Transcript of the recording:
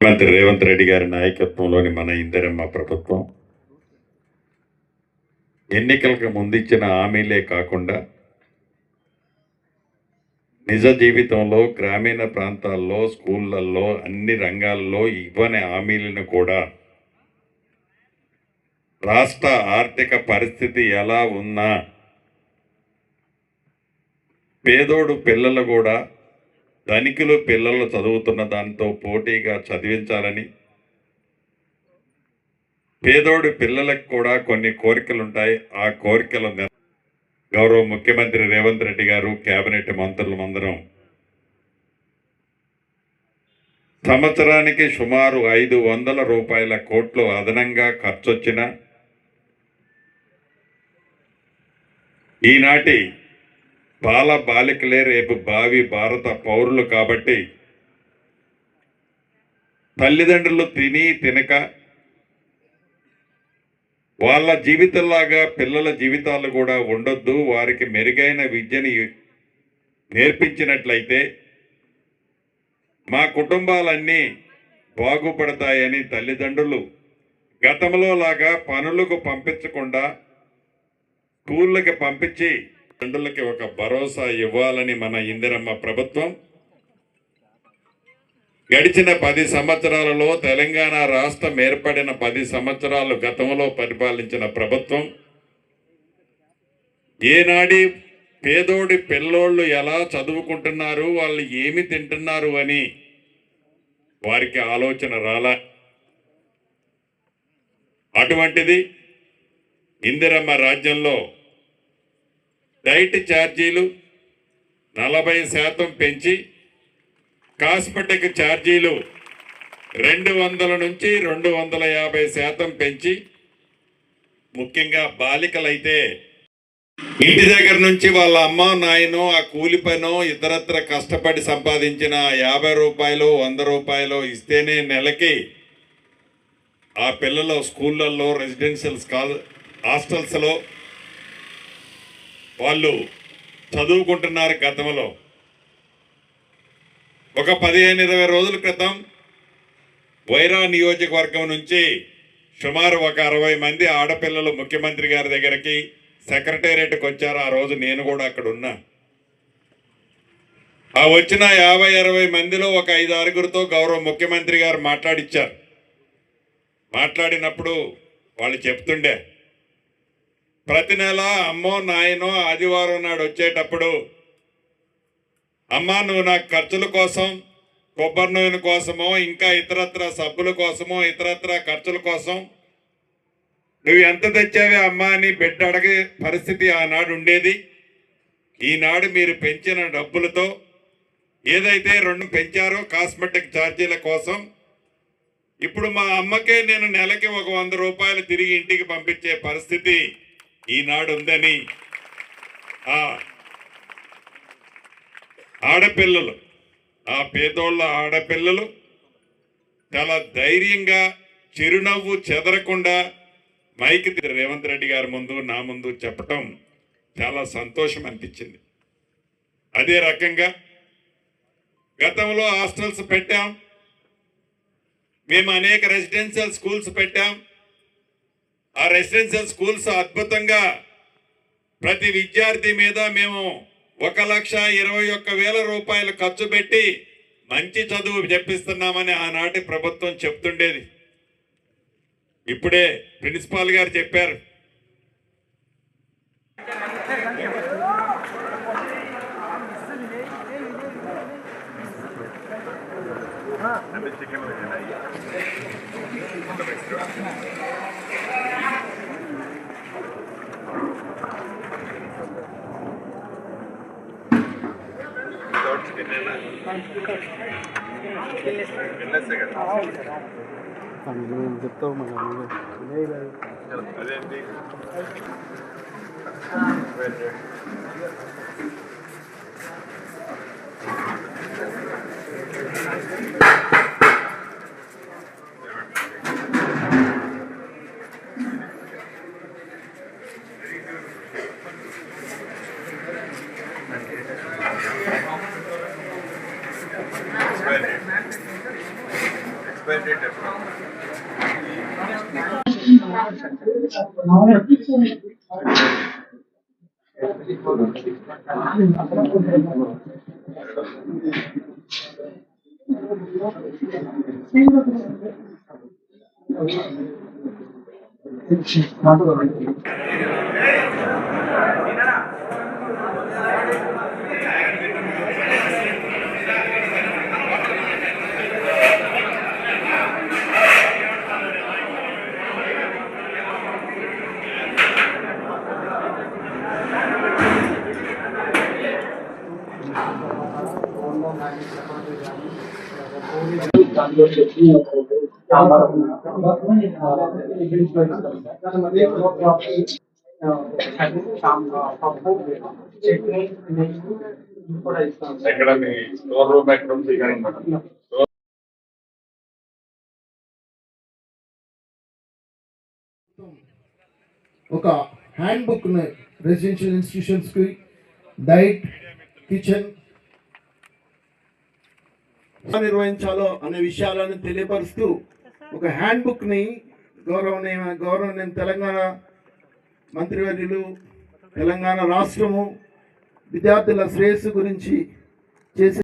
ముఖ్యమంత్రి రేవంత్ రెడ్డి గారి నాయకత్వంలోని మన ఇందరమ్మ ప్రభుత్వం ఎన్నికలకు ముందిచ్చిన హామీలే కాకుండా నిజ జీవితంలో గ్రామీణ ప్రాంతాల్లో స్కూళ్ళల్లో అన్ని రంగాల్లో ఇవ్వని హామీలను కూడా రాష్ట్ర ఆర్థిక పరిస్థితి ఎలా ఉన్నా పేదోడు పిల్లలు కూడా ధనికులు పిల్లలు చదువుతున్న దాంతో పోటీగా చదివించాలని. పేదోడి పిల్లలకు కూడా కొన్ని కోరికలు ఉంటాయి ఆ కోరికలు గౌరవ ముఖ్యమంత్రి రేవంత్ రెడ్డి గారు కేబినెట్ మంత్రులు అందరం సంవత్సరానికి సుమారు ఐదు వందల రూపాయల కోట్లు అదనంగా ఖర్చొచ్చిన ఈనాటి బాల బాలికలే రేపు భావి భారత పౌరులు కాబట్టి తల్లిదండ్రులు తిని తినక వాళ్ళ జీవితంలాగా పిల్లల జీవితాలు కూడా ఉండొద్దు. వారికి మెరుగైన విద్యని నేర్పించినట్లయితే మా కుటుంబాలన్నీ బాగుపడతాయని తల్లిదండ్రులు గతంలో లాగా పనులకు పంపించకుండా స్కూళ్ళకి పంపించి తండ్రులకి ఒక భరోసా ఇవ్వాలని మన ఇందిరమ్మ ప్రభుత్వం గడిచిన పది సంవత్సరాలలో తెలంగాణ రాష్ట్రం ఏర్పడిన పది సంవత్సరాలు గతంలో పరిపాలించిన ప్రభుత్వం. ఏనాడి పేదోడి పిల్లోళ్ళు ఎలా చదువుకుంటున్నారు వాళ్ళు ఏమి తింటున్నారు అని వారికి ఆలోచన రాలా. అటువంటిది ఇందిరమ్మ రాజ్యంలో డైట్ ఛార్జీలు నలభై శాతం పెంచి కాస్మెటిక్ ఛార్జీలు రెండు వందల నుంచి రెండు వందల యాభై శాతం పెంచి ముఖ్యంగా బాలికలైతే ఇంటి దగ్గర నుంచి వాళ్ళ అమ్మ నాయనో ఆ కూలి పనో ఇతరత్ర కష్టపడి సంపాదించిన యాభై రూపాయలు వంద రూపాయలు ఇస్తేనే నెలకి ఆ పిల్లలు స్కూళ్ళల్లో రెసిడెన్షియల్ స్కాల్ హాస్టల్స్లో వాళ్ళు చదువుకుంటున్నారు గతంలో. ఒక పదిహేను ఇరవై రోజుల క్రితం వైరా నియోజకవర్గం నుంచి సుమారు ఒక అరవై మంది ఆడపిల్లలు ముఖ్యమంత్రి గారి దగ్గరికి సెక్రటేరియట్కి వచ్చారు. ఆ రోజు నేను కూడా అక్కడ ఉన్నా. ఆ వచ్చిన యాభై అరవై మందిలో ఒక ఐదు ఆరుగురితో గౌరవ ముఖ్యమంత్రి గారు మాట్లాడిచ్చారు. మాట్లాడినప్పుడు వాళ్ళు చెప్తుండే ప్రతి నెల అమ్మో నాయనో ఆదివారం నాడు వచ్చేటప్పుడు అమ్మా నువ్వు నాకు ఖర్చుల కోసం కొబ్బరి నూనె కోసమో ఇంకా ఇతరత్ర సబ్బుల కోసమో ఇతరత్ర ఖర్చుల కోసం నువ్వు ఎంత తెచ్చావే అమ్మా అని బిడ్డ అడిగే పరిస్థితి ఆనాడు ఉండేది. ఈనాడు మీరు పెంచిన డబ్బులతో ఏదైతే రెండు పెంచారో కాస్మెటిక్ ఛార్జీల కోసం ఇప్పుడు మా అమ్మకే నేను నెలకి ఒక వంద రూపాయలు తిరిగి ఇంటికి పంపించే పరిస్థితి ఈనాడు ఉందని ఆడపిల్లలు ఆ పేదోళ్ళ ఆడపిల్లలు చాలా ధైర్యంగా చిరునవ్వు చెదరకుండా మైక్ రేవంత్ రెడ్డి గారి ముందు నా ముందు చెప్పటం చాలా సంతోషం అనిపించింది. అదే రకంగా గతంలో హాస్టల్స్ పెట్టాం. మేము అనేక రెసిడెన్షియల్ స్కూల్స్ పెట్టాం. ఆ రెసిడెన్షియల్ స్కూల్స్ అద్భుతంగా ప్రతి విద్యార్థి మీద మేము ఒక లక్ష ఇరవై ఒక్క వేల రూపాయలు ఖర్చు పెట్టి మంచి చదువు చెప్పిస్తున్నామని ఆనాటి ప్రభుత్వం చెప్తుండేది. ఇప్పుడే ప్రిన్సిపాల్ గారు చెప్పారు. Let me check him with an చెప్తావు మన అదేంటి Thank you. ఒకటి, సాంబార్, పప్పు చట్నీ నెయ్యి ఇవి కూడా ఇస్తాం ఎక్కడ మీ స్టోర్ రూమ్ ఎక్కడ ఉంది ఒక హ్యాండ్ బుక్ రెసిడెన్షియల్ ఇన్స్టిట్యూషన్స్కి డైట్ కిచెన్ నిర్వహించాలో అనే విషయాలను తెలియపరుస్తూ ఒక హ్యాండ్ బుక్ని గౌరవనీయ గౌరవనీయ తెలంగాణ మంత్రివర్యులు తెలంగాణ రాష్ట్రము విద్యార్థుల శ్రేయస్సు గురించి చేసే